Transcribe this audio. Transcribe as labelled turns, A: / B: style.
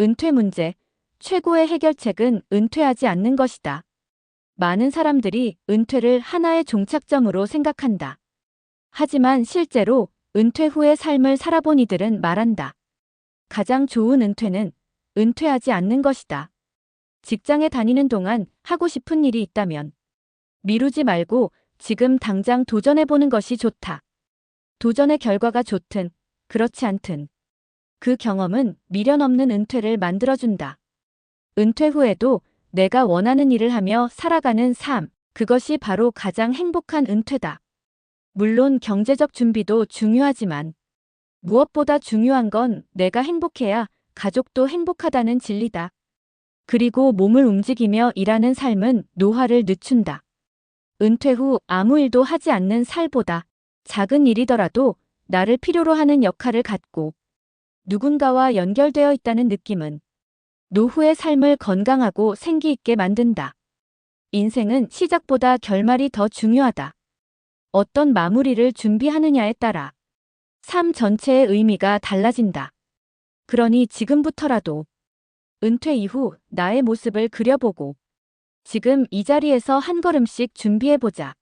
A: 은퇴 문제. 최고의 해결책은 은퇴하지 않는 것이다. 많은 사람들이 은퇴를 하나의 종착점으로 생각한다. 하지만 실제로 은퇴 후의 삶을 살아본 이들은 말한다. 가장 좋은 은퇴는 은퇴하지 않는 것이다. 직장에 다니는 동안 하고 싶은 일이 있다면 미루지 말고 지금 당장 도전해보는 것이 좋다. 도전의 결과가 좋든 그렇지 않든 그 경험은 미련 없는 은퇴를 만들어준다. 은퇴 후에도 내가 원하는 일을 하며 살아가는 삶, 그것이 바로 가장 행복한 은퇴다. 물론 경제적 준비도 중요하지만 무엇보다 중요한 건 내가 행복해야 가족도 행복하다는 진리다. 그리고 몸을 움직이며 일하는 삶은 노화를 늦춘다. 은퇴 후 아무 일도 하지 않는 살보다 작은 일이더라도 나를 필요로 하는 역할을 갖고 누군가와 연결되어 있다는 느낌은 노후의 삶을 건강하고 생기 있게 만든다. 인생은 시작보다 결말이 더 중요하다. 어떤 마무리를 준비하느냐에 따라 삶 전체의 의미가 달라진다. 그러니 지금부터라도 은퇴 이후 나의 모습을 그려보고 지금 이 자리에서 한 걸음씩 준비해보자.